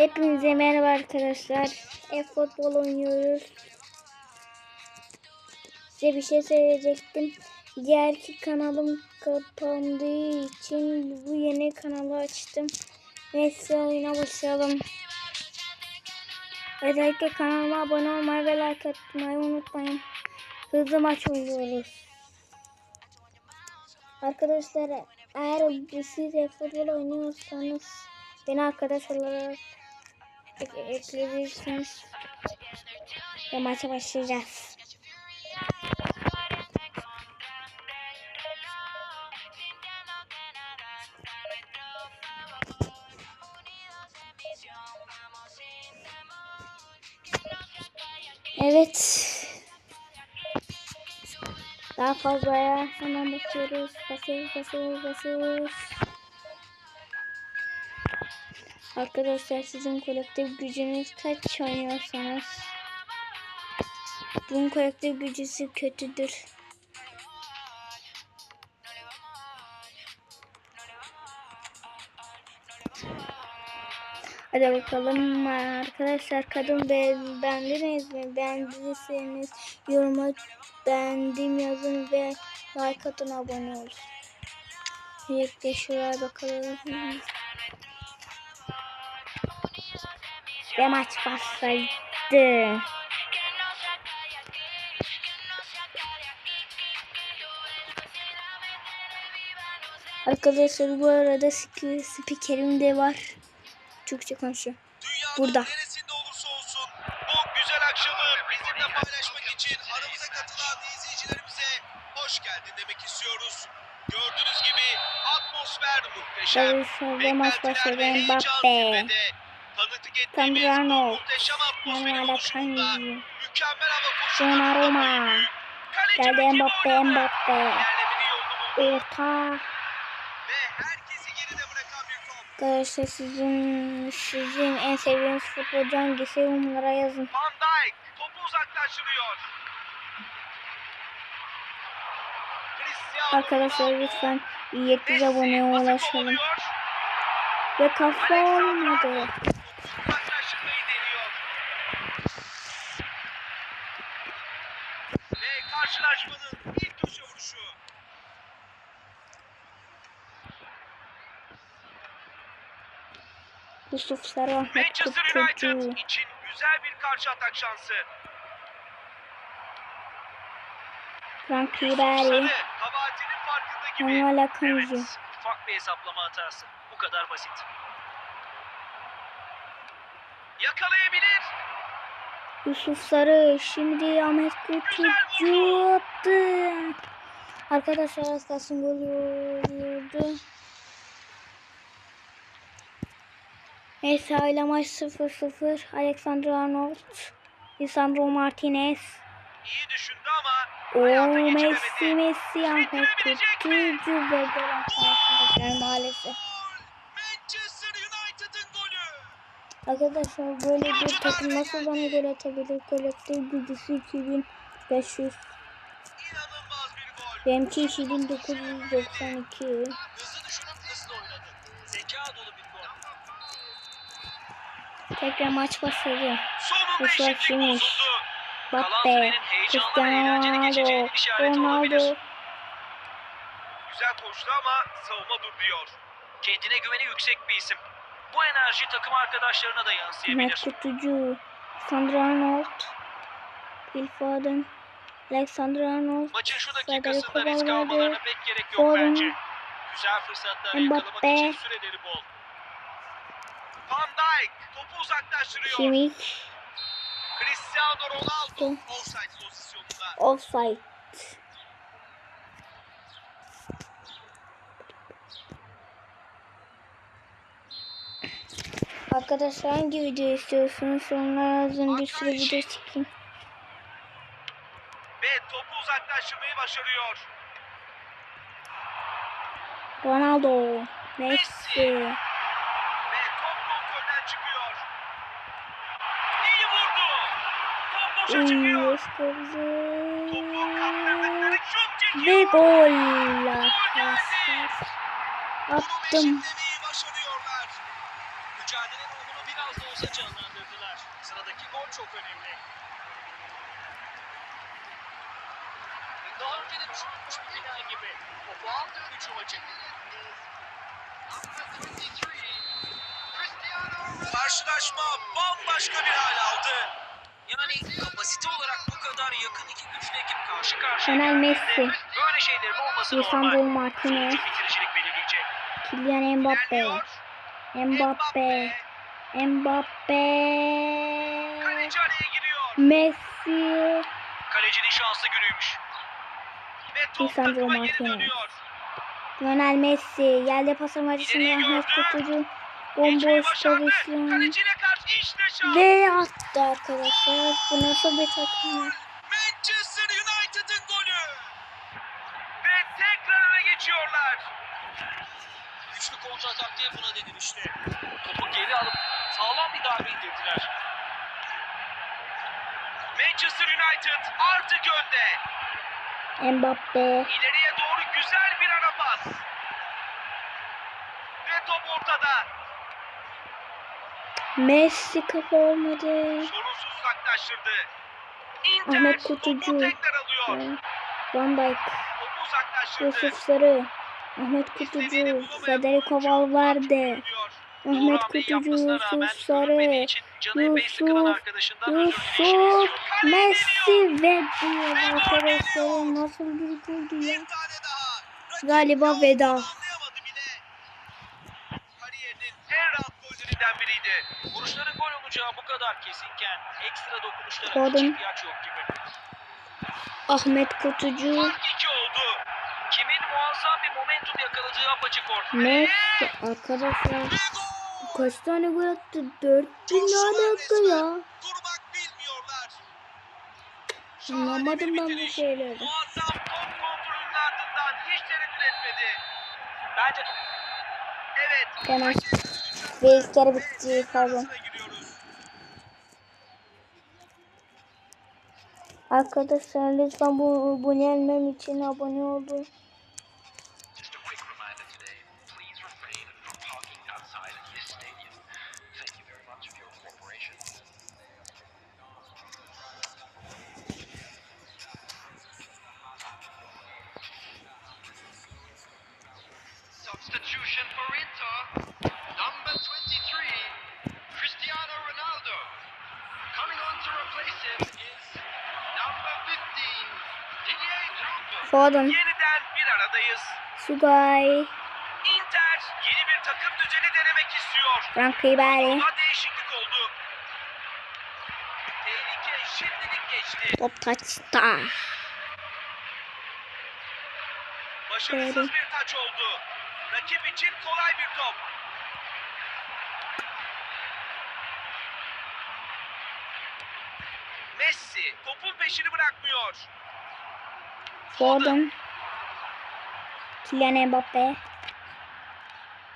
Hepinize merhaba arkadaşlar. E-futbol oynuyoruz. Size bir şey söyleyecektim. Diğerki kanalım kapandığı için bu yeni kanalı açtım. Neyse oyuna başlayalım. Özellikle kanalıma abone olmayı ve like atmayı unutmayın. Hızlı maç oynuyoruz. Arkadaşlar eğer siz e-futbol oynuyorsanız beni arkadaş olarak ek- ekleyebilirsiniz. Ve maça başlayacağız. Evet. Daha fazlaya hemen basıyoruz. Basıyoruz, basıyoruz, basıyoruz. Arkadaşlar sizin kolektif gücünüz kaç oynuyorsanız bunun kolektif gücüsü kötüdür. Hadi bakalım arkadaşlar kadın be beğendiniz mi? Beğendiyseniz yoruma beğendim yazın ve like atın abone olun. Birlikte şuraya bakalım. Ve maç başladı. Arkadaşlar bu arada sp- spikerim de var. Türkçe konuşuyor. Burada. neresinde olursa olsun bu güzel akşamı bizimle paylaşmak için aramıza katılan izleyicilerimize hoş geldin demek istiyoruz. Gördüğünüz gibi atmosfer muhteşem. Beklentiler başladı. ve heyecan Mbappe. zirvede. Tanıklık ettiğimiz bu muhteşem atmosferin Kanji. mükemmel hava koşullarında Donnarumma. Geldi Mbappe. Mbappe. Orta. ve herkesi geride bırakan bir top. Arkadaşlar sizin sizin en sevdiğiniz futbolcu hangisi yorumlara yazın. Van Dijk topu uzaklaştırıyor. Arkadaşlar lütfen 700 Messi aboneye ulaşalım. Ve kafa olmadı. Arnold uzaklaştırmayı deniyor. Ve karşılaşmanın ilk köşe vuruşu. Yusuf Sarı Ahmet Manchester Kıpkırcı. United için güzel bir karşı atak şansı. Frank Ribery. Manuel Akanji. Evet, ufak bir hesaplama hatası. Bu kadar basit. Yakalayabilir. Yusuf Sarı. Şimdi Ahmet Kıpkırcı attı. Arkadaşlar az kalsın gol. Neyse hala maç 0-0. Alexander Arnold. Lisandro Martinez. İyi düşündü ama Oo Messi. Messi Ahmet Kıpkırcı ve gol attı arkadaşlar maalesef. Arkadaşlar böyle bir takım nasıl bana gol atabilir? Kolektif gücüsü 2500. İnanılmaz bir gol. Benimki 2992. Hızlı düşünüp hızlı oynadı. Zeka dolu bir gol. Tekrar maç başladı. Eşitlik Finish. bozuldu. Mbappe, Cristiano Ronaldo. Güzel koştu ama savunma dur diyor. Kendine güveni yüksek bir isim. Bu enerji takım arkadaşlarına da Mert yansıyabilir. Kutucu, Sandro Arnold, Phil Foden, Alexander Arnold, Maçın şu dakikasında risk almalarına pek gerek yok Foden, bence. Güzel fırsatlar Mbappe. yakalamak için süreleri bol. Van Dijk topu uzaklaştırıyor. Kimmich, Cristiano Ronaldo offside pozisyonunda. Offside. Arkadaşlar hangi video istiyorsunuz? Sonra yazın bir sürü video çekeyim. Ve topu uzaklaştırmayı başarıyor. Ronaldo, Messi, Ve top kontrolden çıkıyor. İyi vurdu. Boşa çıkıyor. Ve gol Attım. eşitlemeyi başarıyorlar. mücadele ruhunu biraz da olsa canlandırdılar. Sıradaki gol çok önemli. Daha önce de düşünülmüş bir gibi. Aldı ön hücuma çekti. Karşılaşma bambaşka bir hal aldı. Yani kapasite olarak bu kadar yakın iki güçlü ekip karşı karşıya Lionel Messi, Böyle şeylerin olması Lisandro. Martinez. Kylian Mbappe. Mbappe, Mbappe, Kaleci araya giriyor. Messi, Kalecinin şanslı günüymüş. Ve top Lisandro Martinez. Lionel Messi, yerde pas amacısında İleriyi Ahmet. Kutucu, bomboş şans. ve attı arkadaşlar. Bu nasıl bir takım? Manchester United'ın golü. Ve tekrar öne geçiyorlar. Güçlü kontrataktiğe buna denir işte. Topu geri alıp sağlam bir darbe indirdiler. Manchester United artık önde. Mbappe, İleriye doğru güzel bir ara pas. Ve top ortada. Messi kafa olmadı. Sorunsuz uzaklaştırdı. Inter Ahmet Kutucu. Van Dijk. Yusuf Sarı, Ahmet Kutucu, Federico Valverde, Ahmet Kutucu, Yusuf Sarı, Yusuf, Yusuf, Messi ve diyor arkadaşlar nasıl bir goldü ya. Galiba veda. Olacağı bu kadar kesinken ekstra dokunuşlara Foden. hiç ihtiyaç yok gibi. Ahmet Kutucu, Fark iki oldu. Kimin muazzam bir momentum yakaladığı apaçık ortada. Messi arkadaşlar kaç tane gol attı? 4 bin dakika ya. Durmak bilmiyorlar. Anlamadım ben bu şeyleri. Muazzam top kontrolünün ardından hiç tereddüt etmedi. Bence Evet. Tamam. Ve ilk kere bitti pardon. Arkadaşlar lütfen bu abone olmam için abone olun. Substitution for Inter, number 23, Cristiano Ronaldo. Coming on to replace him is number 15, Didier Drogba. Foden, Yeniden bir aradayız. Sugay, Inter yeni bir takım düzeni denemek istiyor. Frank Ribery, değişiklik oldu. Tehlike şimdilik geçti. top taçta. Başarısız Doğru. bir taç oldu. Rakip için kolay bir top. Messi topun peşini bırakmıyor. Foden, Kylian Mbappe.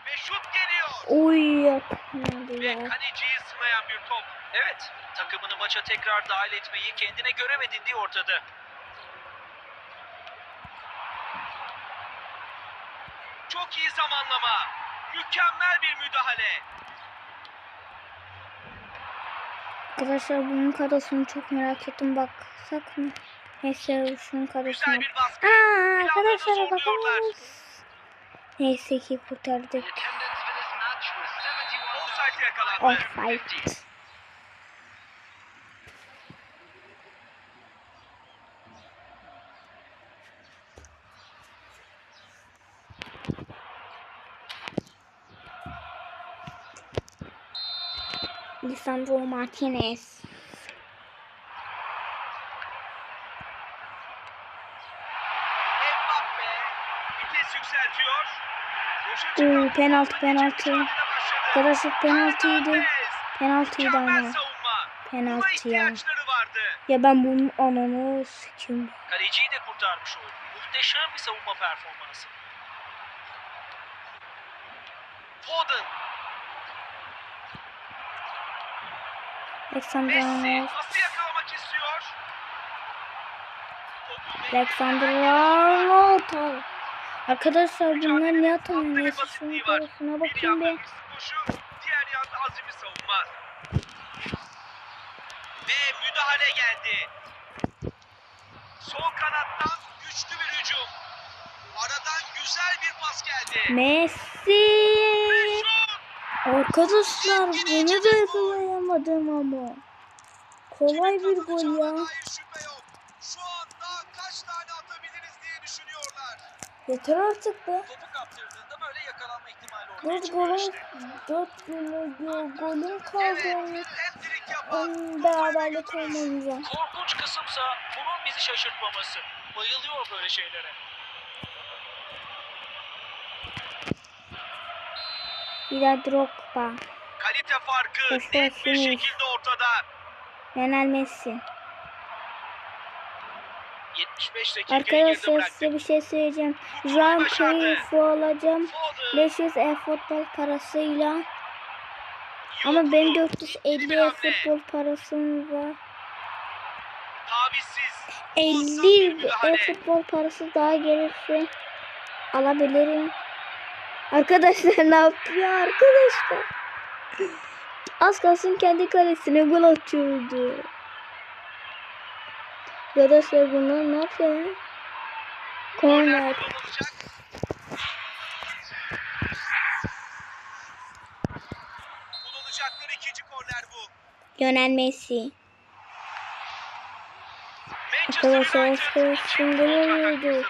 Ve şut geliyor. Uy yapmadı Ve kaleciyi sınayan bir top. evet takımını maça tekrar dahil etmeyi kendine göremediği ortada. Çok iyi zamanlama. Mükemmel bir müdahale. Arkadaşlar bunun kadrosunu çok merak ettim baksak mı? Neyse bir baskı. Aa, arkadaşlar bakalım. Neyse ki kurtardık. Yakalandı. Offside. Lisandro Martinez. Mbappe vites yükseltiyor. Oo, penaltı, penaltı. Arkadaşlar penaltıydı. Penaltıydı ama. Penaltı ya. Ya ben bunun ananı sikim. Kaleciyi de kurtarmış oldu. Muhteşem bir savunma performansı. Foden, Alexander Messi pası yakalamak istiyor. Topu Alexander Arnold. Arkadaşlar bunlar ne Bir bakayım yanda bir. hırslı koşu, diğer yanda mütevazi bir savunma. Ve müdahale geldi. Sol kanattan güçlü bir hücum. Aradan güzel bir pas geldi. Messi. Arkadaşlar bunu da yakalayamadım ama. Kolay bir gol ya. Yeter artık be. Topu kaptırdığında böyle yakalanma ihtimali ortaya Dört çıkıyor golün, işte. dört golün, golün Evet, kaldı. Onun beraberlik olmayacak. Korkunç kısımsa bunun bizi şaşırtmaması. Bayılıyor böyle şeylere. Bir de Drogba. Kalite farkı Koşu net bir şekilde ortada. Lionel Messi. 75 dakika geride Arkadaşlar size bir şey söyleyeceğim. Bu Şu an golü başardı. Cruyff'u alacağım. Foden, 500 e-futbol parasıyla. Ama benim okudu. 450 Bir hamle. e-futbol parasım var. Tavizsiz. muazzam bir 50 müdahale. e-futbol parası daha gelirse alabilirim. Arkadaşlar ne yapıyor arkadaşlar? Az kalsın kendi kalesine gol atıyordu. Arkadaşlar bunlar ne yapıyor? ya? Korner. Kullanacakları ikinci korner bu. Lionel Messi. Manchester Arkadaşlar, için şimdi kontratak oluyordu.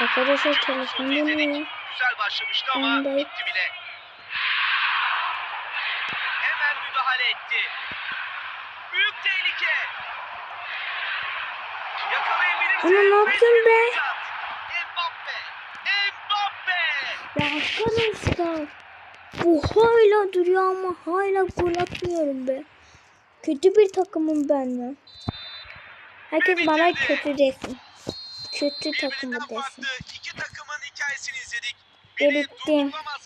Arkadaşlar telefon İzledik. dönüyor. Güzel başlamıştı ama de- gitti bile. Hemen müdahale etti. Büyük tehlike. Yakalayabilirse. Ama ne yaptın be? Mbappe. Mbappe. Ya arkadaşlar bu hala duruyor ama hala gol atmıyorum be. Kötü bir takımım ben ya. Herkes bana kötü desin. Kötü takımı desin. iki takımın hikayesini izledik. Bitti. durdurulamaz